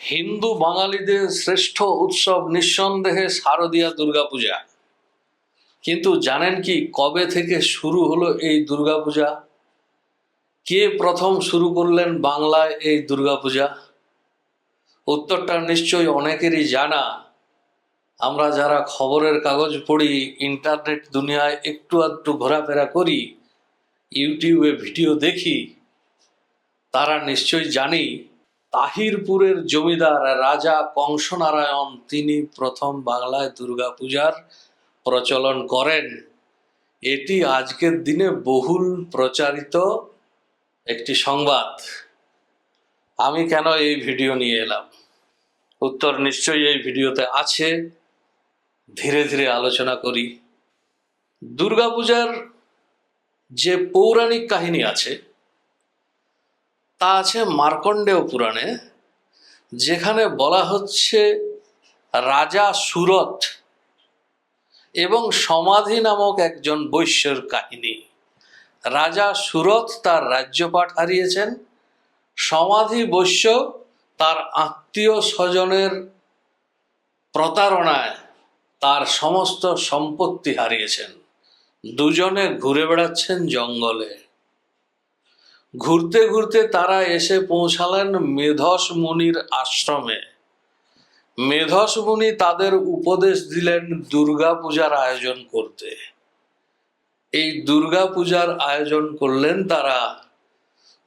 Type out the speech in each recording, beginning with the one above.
হিন্দু বাঙালিদের শ্রেষ্ঠ উৎসব নিঃসন্দেহে শারদীয়া দুর্গাপূজা। কিন্তু জানেন কি কবে থেকে শুরু হলো এই দুর্গাপূজা? কে প্রথম শুরু করলেন বাংলায় এই দুর্গাপূজা? উত্তরটা নিশ্চয়ই অনেকেরই জানা। আমরা যারা খবরের কাগজ পড়ি, ইন্টারনেট দুনিয়ায় একটু আধটু ঘোরাফেরা করি, ইউটিউবে ভিডিও দেখি, তারা নিশ্চয়ই জানি তাহিরপুরের জমিদার রাজা কংসনারায়ণ তিনি প্রথম বাংলায় দুর্গাপূজার প্রচলন করেন। এটি আজকের দিনে বহুল প্রচারিত একটি সংবাদ। আমি কেন এই ভিডিও নিয়ে এলাম? উত্তর নিশ্চয়ই এই ভিডিওতে আছে। ধীরে ধীরে আলোচনা করি। দুর্গাপূজার যে পৌরাণিক কাহিনী আছে তা আছে মার্কণ্ডেয় পুরাণে, যেখানে বলা হচ্ছে রাজা সুরত এবং সমাধি নামক একজন বৈশ্যর কাহিনী। রাজা সুরত তার রাজ্যপাঠ হারিয়েছেন, সমাধি বৈশ্য তার আত্মীয় স্বজনের প্রতারণায় তার সমস্ত সম্পত্তি হারিয়েছেন। দুজনে ঘুরে বেড়াচ্ছেন জঙ্গলে। ঘুরতে ঘুরতে তারা এসে পৌঁছালেন মেধস মুনির আশ্রমে। মেধস মুনি তাদের উপদেশ দিলেন দুর্গা পূজার আয়োজন করতে। এই দুর্গা পূজার আয়োজন করলেন তারা।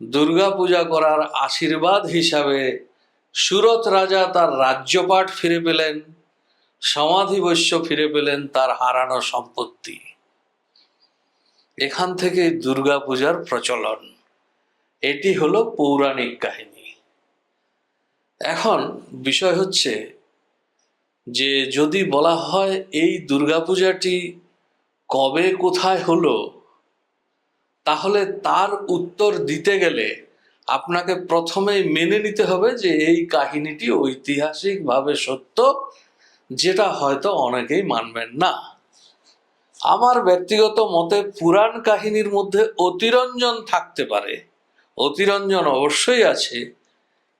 দুর্গা পূজা করার আশীর্বাদ হিসাবে সুরত রাজা তার রাজ্যপাট ফিরে পেলেন সমাধি বৈশ্য ফিরে পেলেন তার হারানো সম্পত্তি। এখান থেকে দুর্গা পূজার প্রচলন। এটি হলো পৌরাণিক কাহিনী। এখন বিষয় হচ্ছে যে যদি বলা হয় এই দুর্গাপূজাটি কবে, কোথায় হলো, তাহলে তার উত্তর দিতে গেলে আপনাকে প্রথমেই মেনে নিতে হবে যে এই কাহিনীটি ঐতিহাসিকভাবে সত্য, যেটা হয়তো অনেকেই মানবেন না। আমার ব্যক্তিগত মতে পুরাণ কাহিনীর মধ্যে অতিরঞ্জন থাকতে পারে। অতিরঞ্জন অবশ্যই আছে,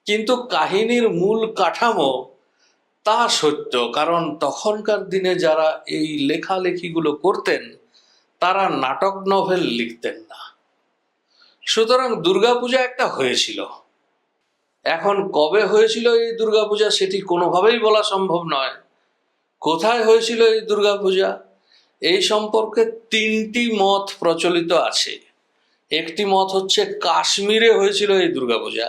কিন্তু কাহিনীর মূল কাঠামো তা সত্য, কারণ তখনকার দিনে যারা এই লেখালেখিগুলো করতেন, তারা নাটক নভেল লিখতেন না। সুতরাং দুর্গাপূজা একটা হয়েছিল। এখন কবে হয়েছিল এই দুর্গাপূজা সেটি কোনোভাবেই বলা সম্ভব নয়। কোথায় হয়েছিল এই দুর্গাপূজা? এই সম্পর্কে তিনটি মত প্রচলিত আছে। একটি মত হচ্ছে কাশ্মীরে হয়েছিল এই দুর্গাপূজা।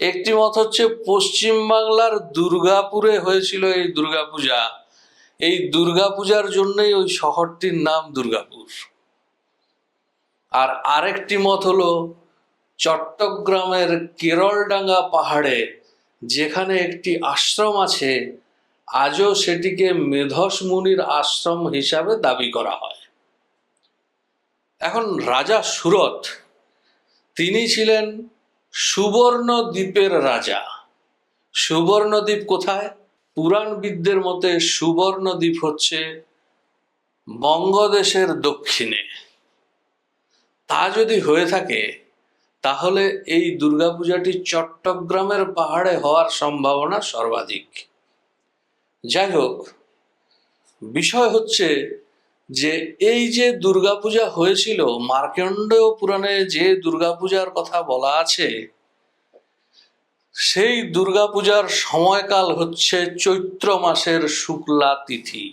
একটি মত হচ্ছে পশ্চিম বাংলার দুর্গাপুরে হয়েছিল এই দুর্গাপূজা। এই দুর্গাপূজার জন্যই ওই শহরটির নাম দুর্গাপুর। আর আরেকটি মত হলো চট্টগ্রামের কেরলডাঙ্গা পাহাড়ে যেখানে একটি আশ্রম আছে, আজও সেটিকে মেধস মুনির আশ্রম হিসাবে দাবি করা হয়। এখন রাজা সুরত তিনি ছিলেন সুবর্ণ দ্বীপের রাজা। সুবর্ণ দ্বীপ কোথায়? পুরাণবিদদের মতে সুবর্ণ দ্বীপ হচ্ছে বঙ্গদেশের দক্ষিণে। তা যদি হয়ে থাকে, তাহলে এই দুর্গাপূজাটি চট্টগ্রামের পাহাড়ে হওয়ার সম্ভাবনা সর্বাধিক। যাই হোক, বিষয় হচ্ছে যে এই যে দুর্গাপূজা হয়েছিল, মার্কণ্ডেয় পুরাণে যে দুর্গাপূজার কথা বলা আছে, সেই দুর্গাপূজার সময়কাল হচ্ছে চৈত্র মাসের শুক্লা তিথি।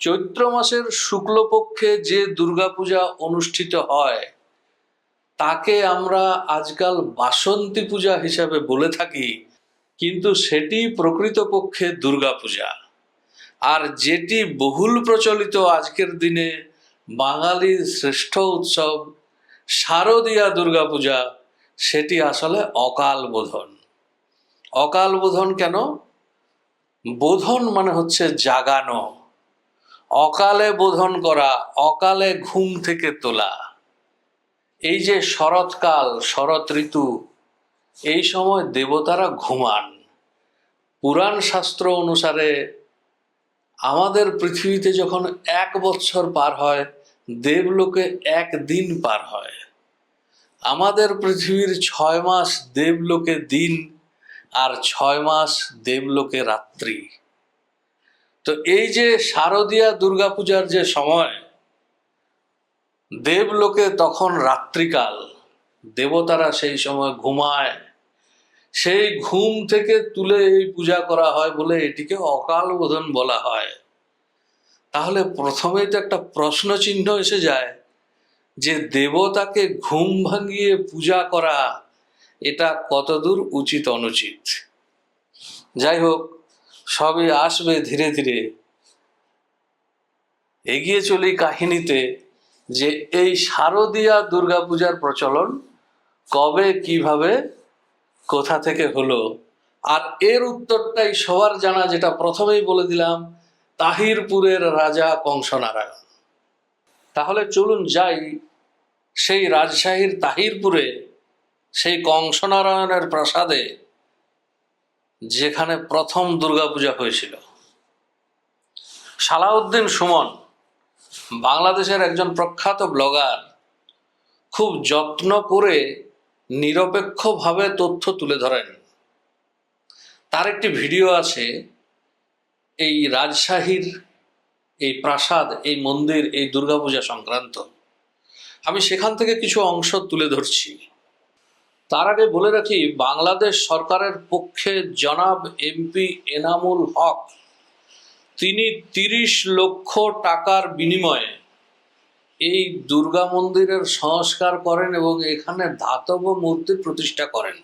চৈত্র মাসের শুক্লপক্ষে যে দুর্গাপূজা অনুষ্ঠিত হয়, তাকে আমরা আজকাল বাসন্তী পূজা হিসাবে বলে থাকি, কিন্তু সেটি প্রকৃতপক্ষে দুর্গাপূজা। আর যেটি বহুল প্রচলিত আজকের দিনে বাঙালির শ্রেষ্ঠ উৎসব শারদীয়া দুর্গাপূজা, সেটি আসলে অকাল বোধন। অকাল বোধন কেন? বোধন মানে হচ্ছে জাগানো। অকালে বোধন করা, অকালে ঘুম থেকে তোলা। এই যে শরৎকাল, শরৎ ঋতু, এই সময় দেবতারা ঘুমান। পুরাণ শাস্ত্র অনুসারে আমাদের পৃথিবীতে যখন এক বছর পার হয়, দেবলোকে এক দিন পার হয়। আমাদের পৃথিবীর ছয় মাস দেবলোকে দিন আর ছয় মাস দেবলোকে রাত্রি। তো এই যে শারদীয়া দুর্গাপূজার যে সময়, দেবলোকে তখন রাত্রিকাল, দেবতারা সেই সময় ঘুমায় সেই ঘুম থেকে তুলে এই পূজা করা হয় বলে এটিকে অকাল বোধন বলা হয়। তাহলে প্রথমেই তো একটা প্রশ্ন চিহ্ন এসে যায় যে দেবতাকে ঘুম ভাঙিয়ে পূজা করা, এটা কতদূর উচিত অনুচিত? যাই হোক, সবই আসবে ধীরে ধীরে। এগিয়ে চলি কাহিনীতে যে এই শারদীয়া দুর্গাপূজার প্রচলন কবে, কীভাবে কোথা থেকে হলো? আর এর উত্তরটাই সবার জানা, যেটা প্রথমেই বলে দিলাম, তাহিরপুরের রাজা কংসনারায়ণ তাহলে চলুন যাই সেই রাজশাহীর তাহিরপুরে, সেই কংসনারায়ণের প্রাসাদে, যেখানে প্রথম দুর্গাপূজা হয়েছিল। সালাউদ্দিন সুমন, বাংলাদেশের একজন প্রখ্যাত ব্লগার, খুব যত্ন করে নিরপেক্ষভাবে তথ্য তুলে ধরেন। তার একটি ভিডিও আছে, এই রাজশাহীর এই প্রাসাদ, এই মন্দির, এই দুর্গাপূজা সংক্রান্ত। আমি সেখান থেকে কিছু অংশ তুলে ধরছি। তার আগে বলে রাখি, বাংলাদেশ সরকারের পক্ষে জনাব এমপি এনামুল হক, তিনি তিরিশ লক্ষ টাকার বিনিময়ে এই দুর্গা মন্দিরের সংস্কার করেন এবং এখানে ধাতব মূর্তি প্রতিষ্ঠা করেন।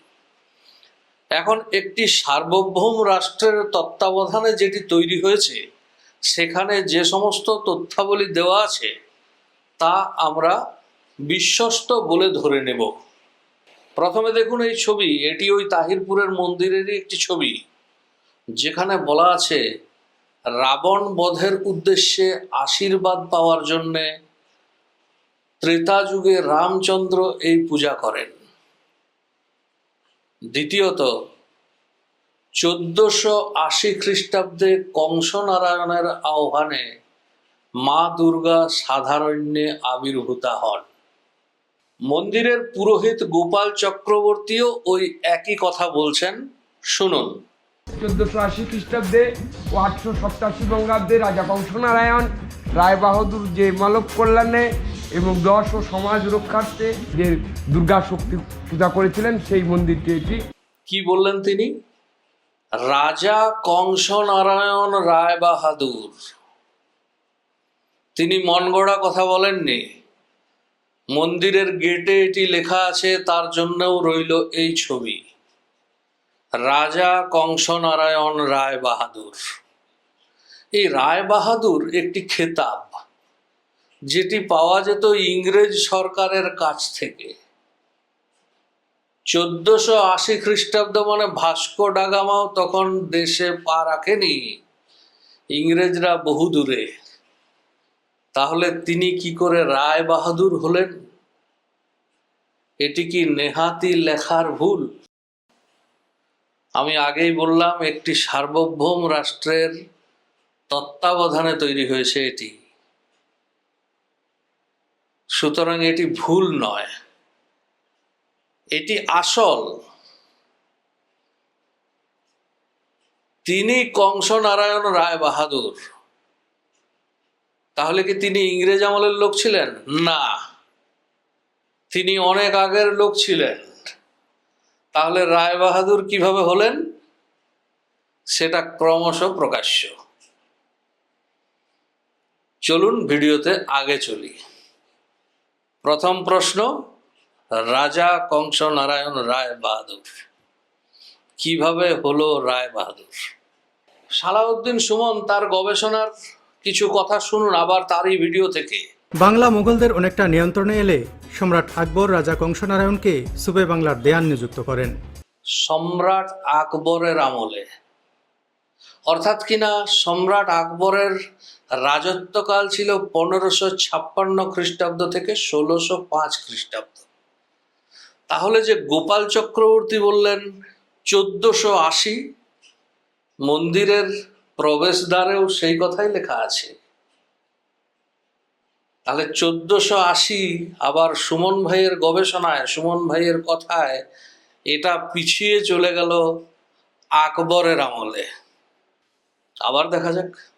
এখন একটি সার্বভৌম রাষ্ট্রের তত্ত্বাবধানে যেটি তৈরি হয়েছে, সেখানে যে সমস্ত তথ্যাবলী দেওয়া আছে, তা আমরা বিশ্বস্ত বলে ধরে নেব। প্রথমে দেখুন এই ছবি, এটি ওই তাহিরপুরের মন্দিরেরই একটি ছবি, যেখানে বলা আছে, রাবণ বধের উদ্দেশ্যে আশীর্বাদ পাওয়ার জন্যে ত্রেতা যুগে রামচন্দ্র এই পূজা করেন। দ্বিতীয়ত, চোদ্দশো আশি খ্রিস্টাব্দে কংসনারায়ণের আহ্বানে মা দুর্গা সাধারণ্যে আবির্ভূতা হন। মন্দিরের পুরোহিত গোপাল চক্রবর্তীও ওই একই কথা বলছেন। শুনুন। চোদ্দশো আশি খ্রিস্টাব্দে ও আটশো সপ্তাশি বঙ্গাব্দে রাজা কংসনারায়ণ রায় বাহাদুর যে মালব কল্যাণে এবং দশ ও সমাজ রক্ষার্থে যে দুর্গা শক্তি পূজা করেছিলেন, সেই মন্দিরটি এটি। কি বললেন তিনি? রাজা কংসনারায়ণ রায় বাহাদুর। তিনি মন গড়া কথা বলেননি। মন্দিরের গেটে এটি লেখা আছে, তার জন্যও রইল এই ছবি। রাজা কংসনারায়ণ রায় বাহাদুর। এই রায় বাহাদুর একটি খেতাব। যেটি পাওয়া যেত ইংরেজ সরকারের কাছ থেকে। চোদ্দশো আশি খ্রিস্টাব্দ মানে ভাস্কো ডাগামাও তখন দেশে পা রাখেনি। ইংরেজরা বহু দূরে। তাহলে তিনি কি করে রায় বাহাদুর হলেন? এটি কি নেহাতি লেখার ভুল? আমি আগেই বললাম, একটি সার্বভৌম রাষ্ট্রের তত্ত্বাবধানে তৈরি হয়েছে এটি। সুতরাং এটি ভুল নয়। এটি আসল। তিনি কংস নারায়ণ রায় বাহাদুর। তাহলে কি তিনি ইংরেজ আমলের লোক ছিলেন? না। তিনি অনেক আগের লোক ছিলেন। তাহলে রায় বাহাদুর কীভাবে হলেন? সেটা ক্রমশ প্রকাশ্য। চলুন ভিডিওতে আগে চলি। প্রথম প্রশ্ন রাজা কংস নারায়ণ রায় বাহাদুর। কীভাবে হলো রায় বাহাদুর? সালাউদ্দিন সুমন তার গবেষণার কিছু কথা শুনুন আবার তারই ভিডিও থেকে। বাংলা মুঘলদের অনেকটা নিয়ন্ত্রণে এলে সম্রাট আকবর রাজা কংসনারায়ণকে সুবে বাংলার দেয়ান নিযুক্ত করেন। সম্রাট আকবরের আমলে। অর্থাৎ কিনা সম্রাট আকবরের রাজত্বকাল ছিল পনেরোশো ছাপ্পান্ন খ্রিস্টাব্দ থেকে ষোলোশো পাঁচ খ্রিস্টাব্দ। তাহলে যে গোপাল চক্রবর্তী বললেন, চোদ্দশো আশি মন্দিরের প্রবেশদ্বারেও সেই কথাই লেখা আছে। তাহলে চোদ্দশো আশি আবার সুমন ভাইয়ের গবেষণায়, সুমন ভাইয়ের কথায় এটা পিছিয়ে চলে গেল আকবরের আমলে। আবার দেখা যাক।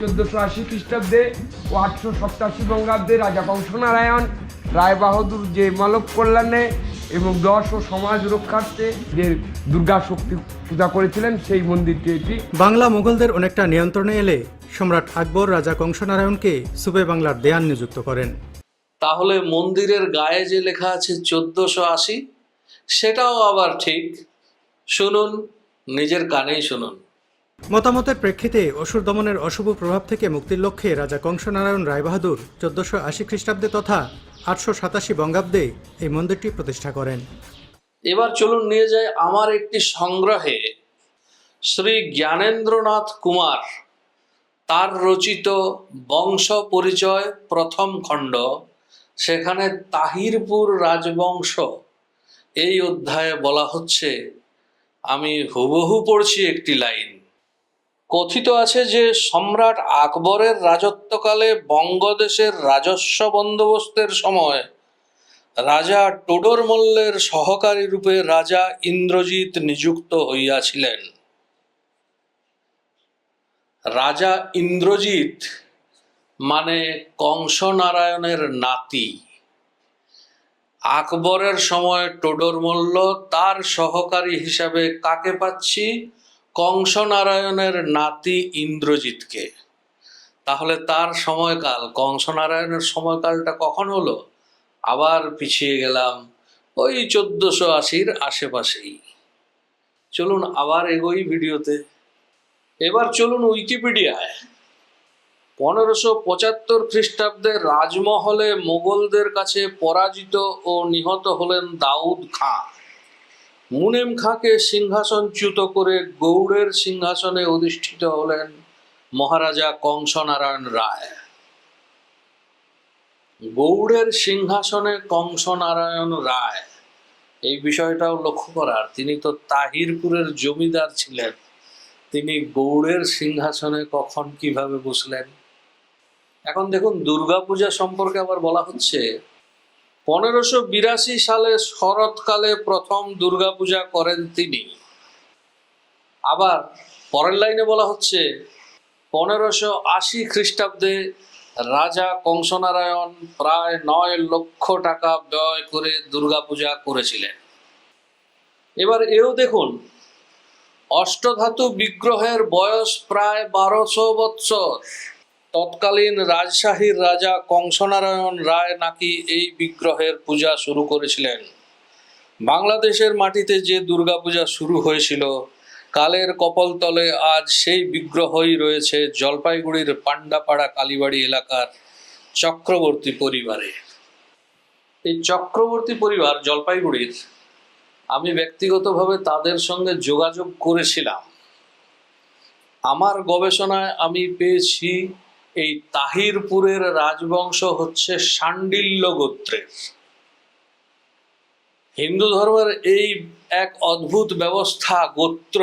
চোদ্দশো আশি খ্রিস্টাব্দে ও আটশো সপ্তাশি বঙ্গাব্দে রাজা কংসনারায়ণ রায় বাহাদুর যে মালব কল্যাণে এবং দশ ও সমাজ রক্ষার্থে যে দুর্গা শক্তি পূজা করেছিলেন সেই মন্দিরটি এটি। বাংলা মুঘলদের অনেকটা নিয়ন্ত্রণে এলে সম্রাট আকবর রাজা কংসনারায়ণকে সুবে বাংলার দেয়ান নিযুক্ত করেন। তাহলে মন্দিরের গায়ে যে লেখা আছে চোদ্দশো আশি সেটাও আবার ঠিক। শুনুন নিজের কানেই শুনুন। মতামতের প্রেক্ষিতে অসুর দমনের অশুভ প্রভাব থেকে মুক্তির লক্ষ্যে রাজা কংসনারায়ণ রায়বাহাদুর চোদ্দশো আশি খ্রিস্টাব্দে তথা আটশো সাতাশি বঙ্গাব্দে এই মন্দিরটি প্রতিষ্ঠা করেন। এবার চলুন নিয়ে যাই আমার একটি সংগ্রহে। শ্রী জ্ঞানেন্দ্রনাথ কুমার, তার রচিত বংশ পরিচয় প্রথম খণ্ড, সেখানে তাহিরপুর রাজবংশ। এই অধ্যায়ে বলা হচ্ছে, আমি হুবহু পড়ছি একটি লাইন। কথিত আছে যে সম্রাট আকবরের রাজত্বকালে বঙ্গদেশের রাজস্ব বন্দোবস্তের সময় রাজা টোডর মল্লের সহকারী রূপে রাজা ইন্দ্রজিৎ নিযুক্ত হইয়াছিলেন। রাজা ইন্দ্রজিৎ মানে কংসনারায়ণের নাতি। আকবরের সময় টোডর মল্ল তার সহকারী হিসাবে কাকে পাচ্ছি? কংসনারায়ণের নাতি ইন্দ্রজিৎকে। তাহলে তার সময়কাল, কংসনারায়ণের সময়কালটা কখন হলো? আবার পিছিয়ে গেলাম ওই চোদ্দশো আশির আশেপাশেই। চলুন আবার এগোই ভিডিওতে। এবার চলুন উইকিপিডিয়ায়। পনেরোশো পঁচাত্তর খ্রিস্টাব্দে রাজমহলে মোগলদের কাছে পরাজিত ও নিহত হলেন দাউদ খাঁ। মুনেম খাঁকে সিংহাসনচ্যুত করে গৌড়ের সিংহাসনে অধিষ্ঠিত হলেন মহারাজা কংসনারায়ণ রায়। গৌড়ের সিংহাসনে কংসনারায়ণ রায়। এই বিষয়টাও লক্ষ্য করার, তিনি তো তাহিরপুরের জমিদার ছিলেন। তিনি গৌড়ের সিংহাসনে কখন কীভাবে বসলেন? এখন দেখুন, দুর্গাপূজা সম্পর্কে আবার বলা হচ্ছে পনেরোশো বিরাশি সালে শরৎকালে প্রথম দুর্গাপূজা করেন তিনি। আবার পরের লাইনে বলা হচ্ছে, পনেরোশো আশি খ্রিস্টাব্দে রাজা কংসনারায়ণ প্রায় নয় লক্ষ টাকা ব্যয় করে দুর্গাপূজা করেছিলেন। এবার এও দেখুন, অষ্টধাতু বিগ্রহের বয়স প্রায় বারোশো বৎসর। তৎকালীন রাজশাহীর রাজা কংসনারায়ণ রায় নাকি এই বিগ্রহের পূজা শুরু করেছিলেন? বাংলাদেশের মাটিতে যে দুর্গাপূজা শুরু হয়েছিল, কালের কপলতলে আজ সেই বিগ্রহই রয়েছে জলপাইগুড়ির পান্ডাপাড়া কালীবাড়ি এলাকার চক্রবর্তী পরিবারে। এই চক্রবর্তী পরিবার জলপাইগুড়ির, আমি ব্যক্তিগতভাবে তাদের সঙ্গে যোগাযোগ করেছিলাম। আমার গবেষণায় আমি পেয়েছি এই তাহিরপুরের রাজবংশ হচ্ছে শাণ্ডিল্য গোত্রের। হিন্দু ধর্মের এই এক অদ্ভুত ব্যবস্থা গোত্র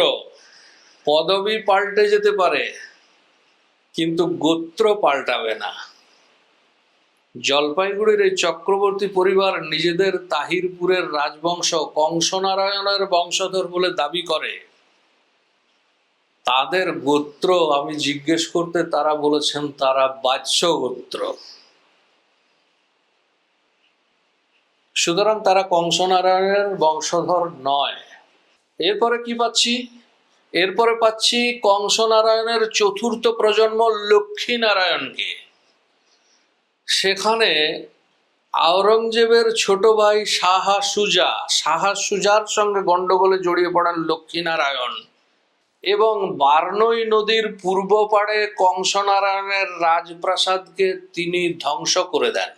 পদবি পাল্টে যেতে পারে, কিন্তু গোত্র পাল্টাবে না। জলপাইগুড়ির এই চক্রবর্তী পরিবার নিজেদের তাহিরপুরের রাজবংশ কংসনারায়ণের বংশধর বলে দাবি করে। তাদের গোত্র, আমি জিজ্ঞেস করতে তারা বলেছেন, তারা বাহ্য গোত্র সুতরাং তারা কংসনারায়ণের বংশধর নয়। এরপরে কি পাচ্ছি? এরপরে পাচ্ছি কংসনারায়ণের চতুর্থ প্রজন্ম লক্ষ্মী নারায়ণকে সেখানে আওরঙ্গজেবের ছোট ভাই শাহা সুজা শাহা সুজার সঙ্গে গন্ডগোলে জড়িয়ে পড়েন লক্ষ্মীনারায়ণ। এবং বার্নই নদীর পূর্ব পাড়ে কংসনারায়ণের রাজপ্রাসাদকে তিনি ধ্বংস করে দেন।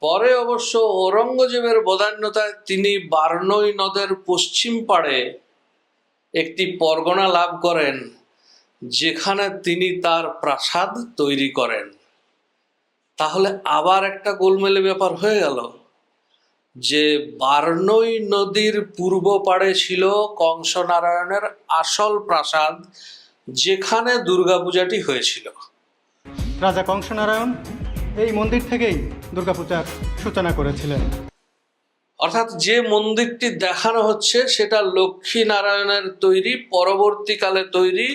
পরে অবশ্য ঔরঙ্গজেবের বদান্যতায় তিনি বার্নই নদের পশ্চিম পাড়ে একটি পরগনা লাভ করেন, যেখানে তিনি তার প্রাসাদ তৈরি করেন। তাহলে আবার একটা গোলমেলে ব্যাপার হয়ে গেল। যে বার্নই নদীর পূর্ব পাড়ে ছিল কংসনারায়ণের আসল প্রাসাদ যেখানে দুর্গাপূজাটি হয়েছিল। রাজা কংসনারায়ণ এই মন্দির থেকেই দুর্গাপূজার সূচনা করেছিলেন। অর্থাৎ যে মন্দিরটি দেখানো হচ্ছে সেটা লক্ষ্মী নারায়ণের তৈরি পরবর্তীকালে তৈরি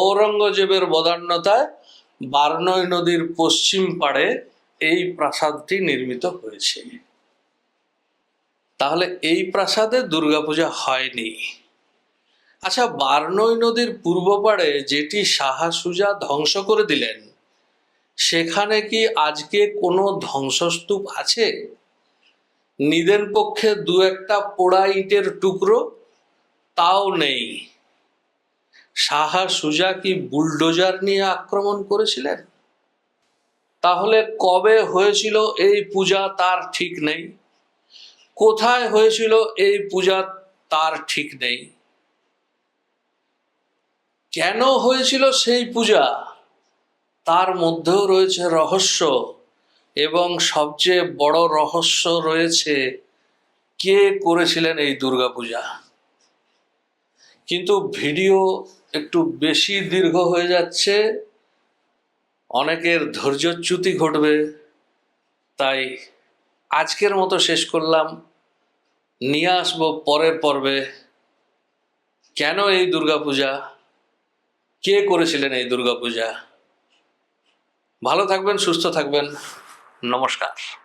ঔরঙ্গজেবের বদান্যতায় বারনই নদীর পশ্চিম পাড়ে এই প্রাসাদটি নির্মিত হয়েছে। তাহলে এই প্রাসাদে দুর্গাপূজা হয়নি। আচ্ছা বারনই নদীর পূর্ব পাড়ে যেটি সাহা সুজা ধ্বংস করে দিলেন, সেখানে কি আজকে কোনো ধ্বংসস্তূপ আছে? নিদেন পক্ষে দু একটা পোড়া ইটের টুকরো তাও নেই। সাহা সুজা কি বুলডোজার নিয়ে আক্রমণ করেছিলেন? তাহলে কবে হয়েছিল এই পূজা তার ঠিক নেই। কোথায় হয়েছিল এই পূজা তার ঠিক নেই। কেন হয়েছিল সেই পূজা? তার মধ্যেও রয়েছে রহস্য এবং সবচেয়ে বড় রহস্য রয়েছে কে করেছিলেন এই দুর্গাপূজা। কিন্তু ভিডিও একটু বেশি দীর্ঘ হয়ে যাচ্ছে, অনেকের ধৈর্যচ্যুতি ঘটবে, তাই আজকের মতো শেষ করলাম। নিয়ে আসব পরের পর্বে। কেন এই দুর্গাপূজা? কে করেছিলেন এই দুর্গাপূজা? ভালো থাকবেন, সুস্থ থাকবেন। নমস্কার।